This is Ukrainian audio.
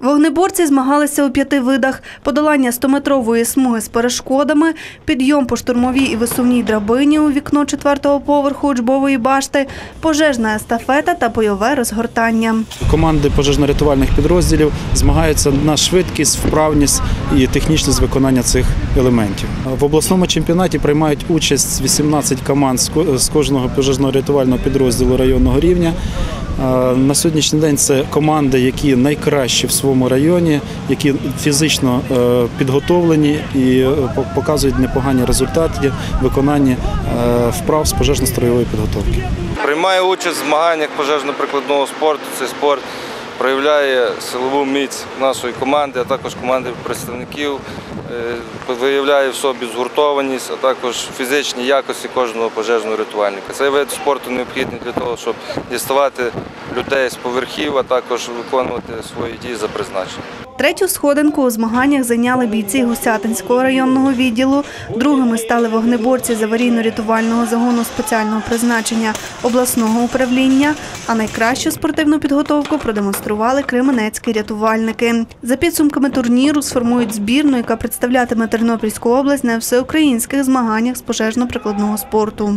Вогнеборці змагалися у п'яти видах: подолання 100-метрової смуги з перешкодами, підйом по штурмовій і висувній драбині у вікно четвертого поверху учбової башти, пожежна естафета та бойове розгортання. Команди пожежно-рятувальних підрозділів змагаються на швидкість, вправність і технічність виконання цих елементів. В обласному чемпіонаті приймають участь 18 команд з ко- з кожного пожежно-рятувального підрозділу районного рівня. Е, На сьогоднішній день це команди, які найкращі в своєму районі, які фізично е, підготовлені і е, показують непогані результати в виконанні е, вправ з пожежно-строєвої підготовки. Приймає участь в змаганнях пожежно-прикладного спорту. Цей спорт проявляє силову міць нашої команди, а також команди представників, виявляє в собі згуртованість, а також фізичні якості кожного пожежного рятувальника. Цей вид спорту необхідний для того, щоб діставати людей з поверхів, а також виконувати свої дії за призначенням. Третю сходинку у змаганнях зайняли бійці Гусятинського районного відділу. Другими стали вогнеборці з аварійно-рятувального загону спеціального призначення обласного управління. А найкращу спортивну підготовку продемонстрували кременецькі рятувальники. За підсумками турніру сформують збірну, яка представлятиме Тернопільську область на всеукраїнських змаганнях з пожежно-прикладного спорту.